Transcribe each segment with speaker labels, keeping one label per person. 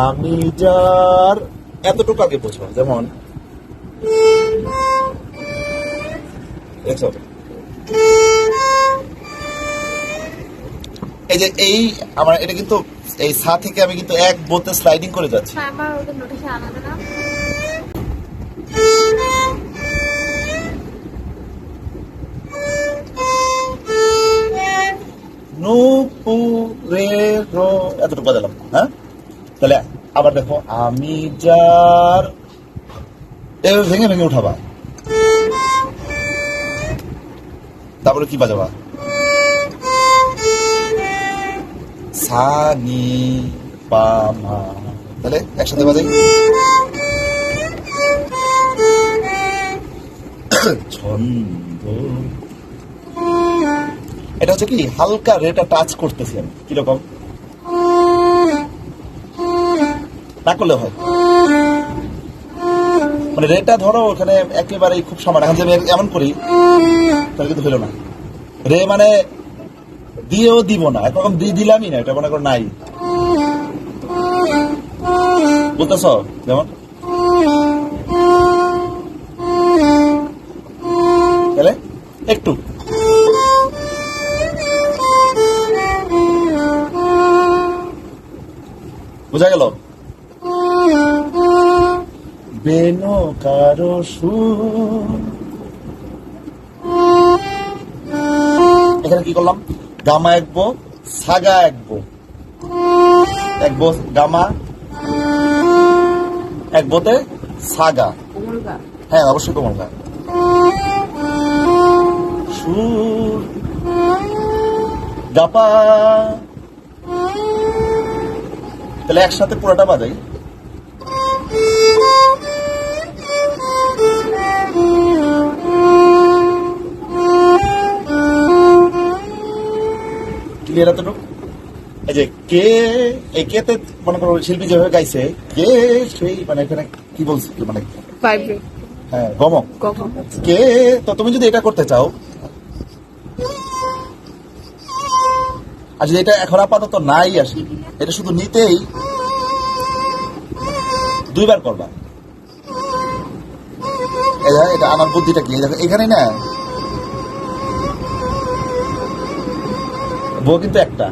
Speaker 1: আমি যার এতটুকু আগে বোঝো যেমন এই যে এই আমার এটা কিন্তু এই সা থেকে আমি কিন্তু এক বোতে স্লাইডিং করে যাচ্ছি।
Speaker 2: আমার ওদের নোটিশে আলাদা না?
Speaker 1: নুপুরের রো এতটুকু বাজালাম হ্যাঁ? তাহলে আবার দেখো, আমি যার এভাবে ভেঙে ভেঙে উঠাবা। তারপরে কি বাজাবা? সানি পামা। তাহলে একসাথে বাজাই। ছন্দ। এটা হচ্ছে কি, হালকা রেটা টাচ করতেছি আমি। কীরকম? না করলে হয়। মানে রেটা ধরো ওখানে একেবারেই খুব সমান। এখন যে এমন করি, তাহলে কিন্তু হইল না। রে মানে দিয়েও দিব না। একরকম দিয়ে দিলামই না, এটা মনে করো নাই। বলতেছ যেমন? তাহলে একটু। বোঝা গেল? বেনো কারও সুর। এখানে কি করলাম? গামা একবো সাগা একবো। একবো গামা একবোতে সাগা। হ্যাঁ অবশ্যই কোমল গা সুর। গাপা তাহলে একসাথে পুরোটা বাজাই। ক্লিয়ার এতটুকু এই যে কে এই কেতে মনে করো শিল্পী যেভাবে গাইছে কে সেই মানে এখানে কি বলছে মানে? হ্যাঁ কে তো তুমি যদি এটা করতে চাও আর যদি এটা এখন আপাতত নাই আসি এটা শুধু নিতেই দুইবার করবা। এটা আনার বুদ্ধিটা কি? দেখো এখানে না বউ কিন্তু একটা।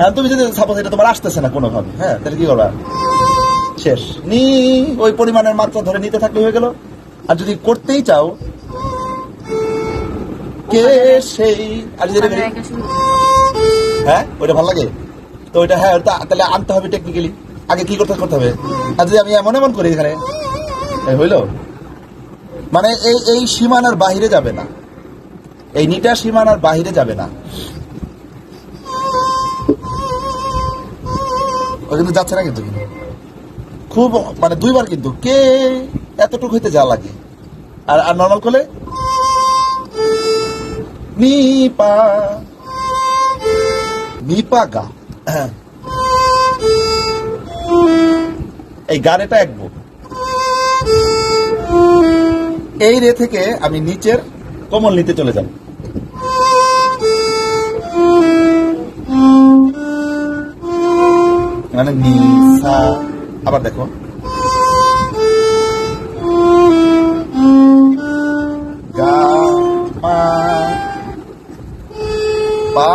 Speaker 1: এখন তুমি যদি সাপোজ এটা তোমার আসতেছে না কোনোভাবে হ্যাঁ তাহলে কি করবা? শেষ। নি ওই পরিমাণের মাত্রা ধরে নিতে থাকলে হয়ে গেল। আর যদি করতেই চাও কে সেই আর যদি হ্যাঁ ওইটা ভালো লাগে। তো ওইটা হ্যাঁ তাহলে আনতে হবে টেকনিক্যালি আগে কি করতে করতে হবে? আর যদি আমি এমন এমন করি এখানে হইল? মানে এই এই সীমানার বাহিরে যাবে না। এই নিটা সীমানার বাহিরে যাবে না। ও কিন্তু যাচ্ছে না কিন্তু। খুব মানে দুইবার কিন্তু, কে এতটুকু হইতে যা লাগে। আর আর নর্মাল করলে? নি পা নিপা। গা। এই গানেটা একবো এই রে থেকে আমি নিচের কোমল নিতে চলে যাব। মানে নিসা আবার দেখো। পা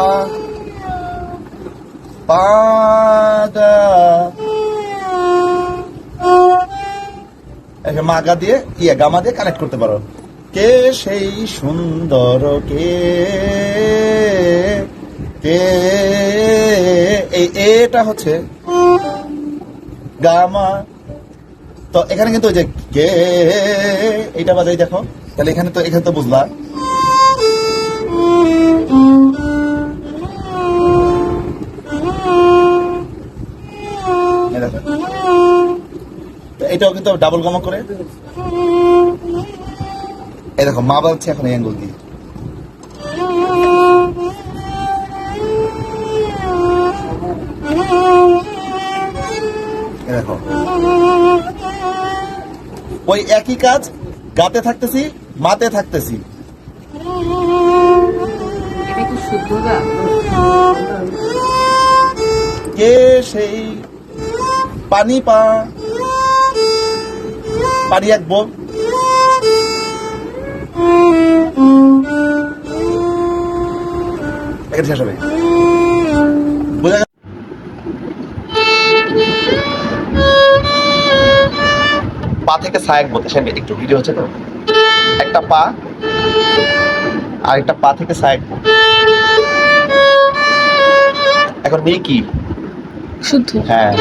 Speaker 1: এখানে মাগা দিয়ে ইয়ে গামা দিয়ে কানেক্ট করতে পারো। কে সেই সুন্দর, কে কে এটা হচ্ছে গামা। তো এখানে কিন্তু ওই যে কে, এইটা বাজাই দেখো। তাহলে এখানে তো এখানে তো বুঝলা। এটাও কিন্তু ডাবল গমা করে। এই দেখো, মা বাজছে এখন এই অ্যাঙ্গুল দিয়ে। ওই একই কাজ গাতে থাকতেছি মাতে থাকতেছি।
Speaker 2: কি
Speaker 1: সেই পানি পা? পানি এক এখানে শেষ হবে। থেকে সায়াক বলতে সে একটু ভিডিও হচ্ছে তো। একটা পা আর একটা পা থেকে সায়াক এখন মেয়ে কি?
Speaker 2: শুদ্ধ।
Speaker 1: হ্যাঁ।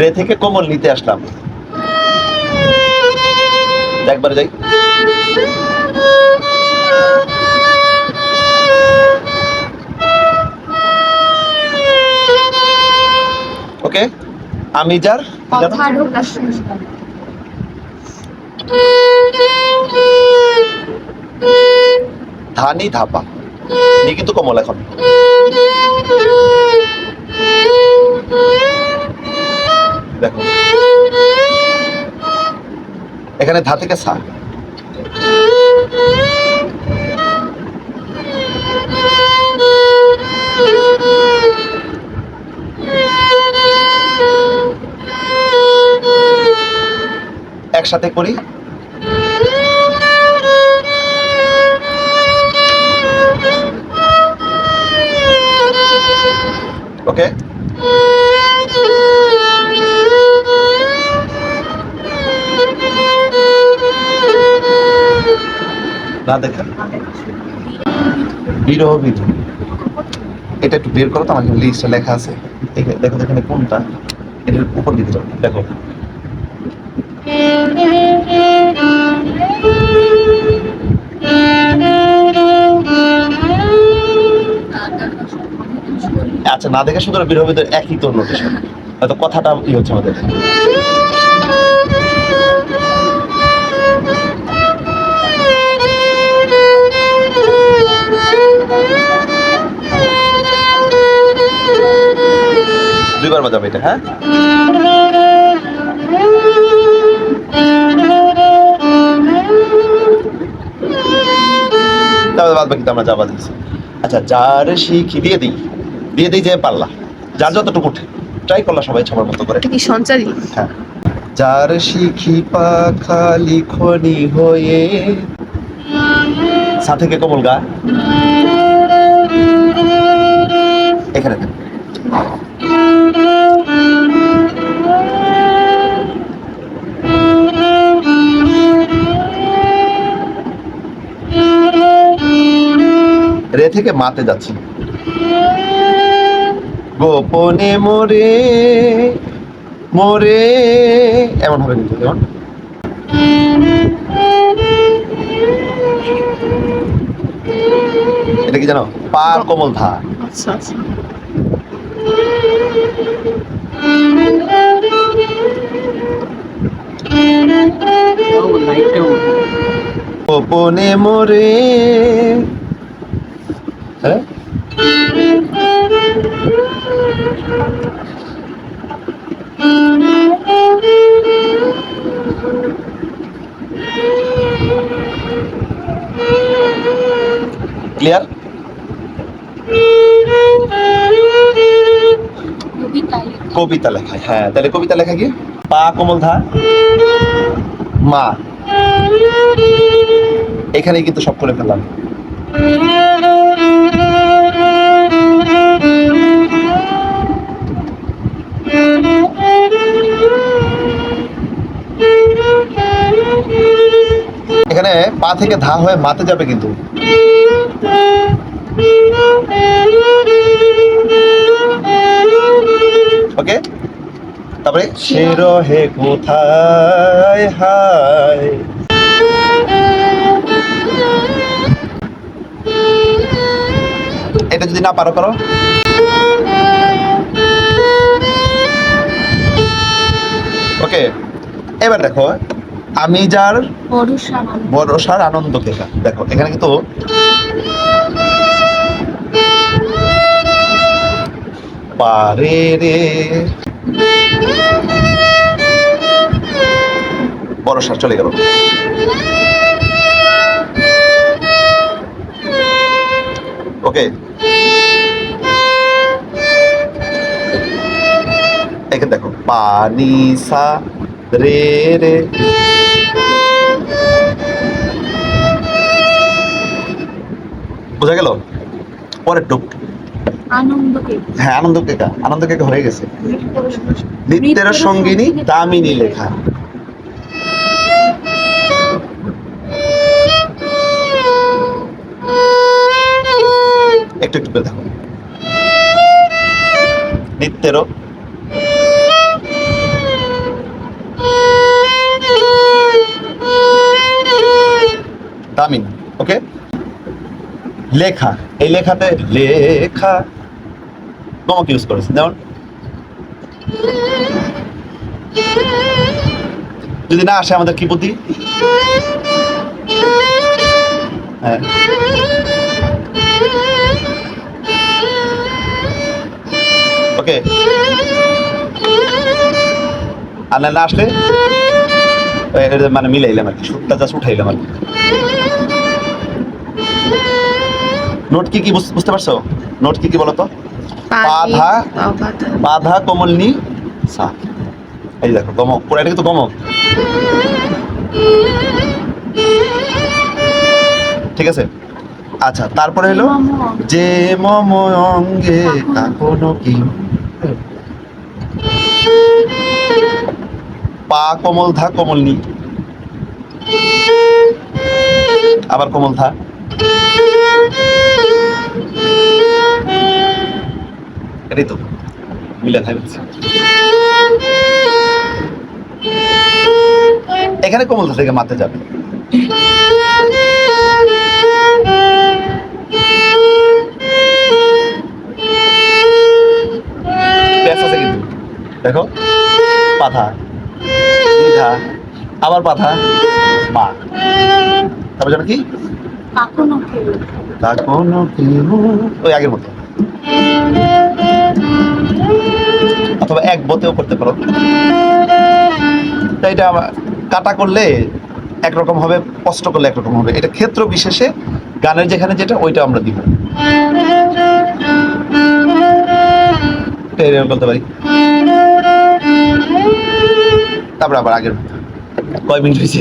Speaker 1: রে থেকে কোমল নিতে আসলাম। একবার যাই। ওকে? আমি যার ধানি ধাপা। নি কিন্তু কমল এখন। দেখো। এখানে ধা থেকে সা। একসাথে করি। ওকে না দেখা বিরহ এটা একটু বের করো তো, আমার লিস্টে লেখা আছে। দেখো এখানে কোনটা? এটার উপর যাও দেখো। আচ্ছা না দেখে শুধু বিরহ বিধু একই তো নোটেশন হয়তো কথাটা ই হচ্ছে আমাদের। দুইবার বাজাবে এটা হ্যাঁ? তাহলে বাদ বাকি আমরা যা দিয়েছি আচ্ছা যার শিখি দিয়ে দিই? দিয়ে দিই যে পারলা যার যতটুকু উঠে। ট্রাই করলা সবাই সবার মতো করে।
Speaker 2: কি সঞ্চারী?
Speaker 1: হ্যাঁ। যার শিখি পা খালি খনি হয়ে সাথে কে কমল গা? এখানে রে থেকে মাতে যাচ্ছি। গোপনে মোরে মোরে এমন হবে কিন্তু যেমন এটা কি জানো? পা কোমল ধা
Speaker 2: আচ্ছা আচ্ছা।
Speaker 1: গোপনে মোরে ক্লিয়ার? কবিতা লেখা। হ্যাঁ তাহলে কবিতা লেখা কি? পা কোমল ধা মা। এখানে কিন্তু সব করে ফেললাম। এখানে পা থেকে ধা হয়ে মাতে যাবে কিন্তু। ওকে তারপরে? সে রহে কোথায়? হায়। এটা যদি না পারো করো। ওকে এবার দেখো আমি যার
Speaker 2: বরুষা
Speaker 1: ভরসার আনন্দ। কেকা দেখো এখানে কিন্তু পারে রে। বড় সার, চলে গেল। ওকে। এখানে দেখো, পানি সা রে রে। বোঝা গেল? পরের টুক হ্যাঁ আনন্দ কেকা আনন্দ কেকা হয়ে গেছে। নিত্যের সঙ্গিনী দামিনী লেখা। একটু একটু করে দেখো। নিত্যেরও। দামিনী ওকে? লেখা। এই লেখাতে লেখা গমক ইউজ করেছে। যেমন, যদি না আসে আমাদের কি বুদ্ধি হ্যাঁ। ওকে। আর না আসলে মানে মিলাইলাম আর কি, সুরটা জাস্ট উঠাইলাম আর কি। নোট কি কি বুঝ- বুঝতে পারছ? নোট কি কি বলো তো বাধা।
Speaker 2: বাধা
Speaker 1: বাধা। কমলনি সা। এই দেখো গমক পুরো এটা কিন্তু গমক। ঠিক আছে? আচ্ছা তারপরে হলো যে মম অঙ্গে। কাকনো কি? পা কমল ধা কমল নি আবার কমল ধা। এটাই তো। মিলে থাকবে এখানে কমল ধা থেকে মারতে যাবে। দেখো পাথা দ্বিধা আবার পাথা মা। তারপর যেন কি? ওই আগের মতো। অথবা এক বতেও করতে পারো। তাই এটা কাটা করলে একরকম হবে কষ্ট করলে একরকম হবে। এটা ক্ষেত্র বিশেষে গানের যেখানে যেটা, ওইটা আমরা দিব। বলতে পারি। তারপর আবার আগের। কয় মিনিট হয়েছে?